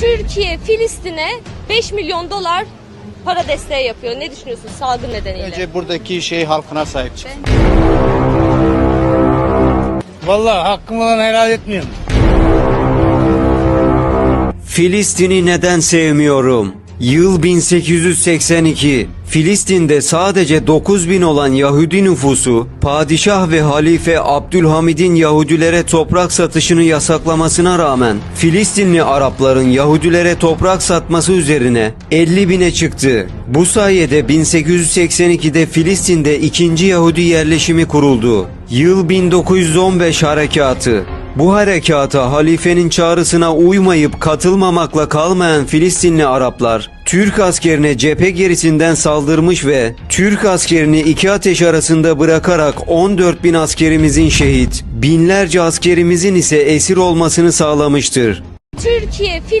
Türkiye Filistin'e 5 milyon dolar para desteği yapıyor. Ne düşünüyorsun salgın nedeniyle? Önce buradaki şey halkına sahip çıksın. Vallahi hakkım olan helal etmiyorum. Filistin'i neden sevmiyorum? Yıl 1882. Filistin'de sadece 9000 olan Yahudi nüfusu, padişah ve halife Abdülhamid'in Yahudilere toprak satışını yasaklamasına rağmen Filistinli Arapların Yahudilere toprak satması üzerine 50 bine çıktı. Bu sayede 1882'de Filistin'de ikinci Yahudi yerleşimi kuruldu. Yıl 1915 harekatı. Bu harekata halifenin çağrısına uymayıp katılmamakla kalmayan Filistinli Araplar Türk askerine cephe gerisinden saldırmış ve Türk askerini iki ateş arasında bırakarak 14 bin askerimizin şehit, binlerce askerimizin ise esir olmasını sağlamıştır. Türkiye Filistin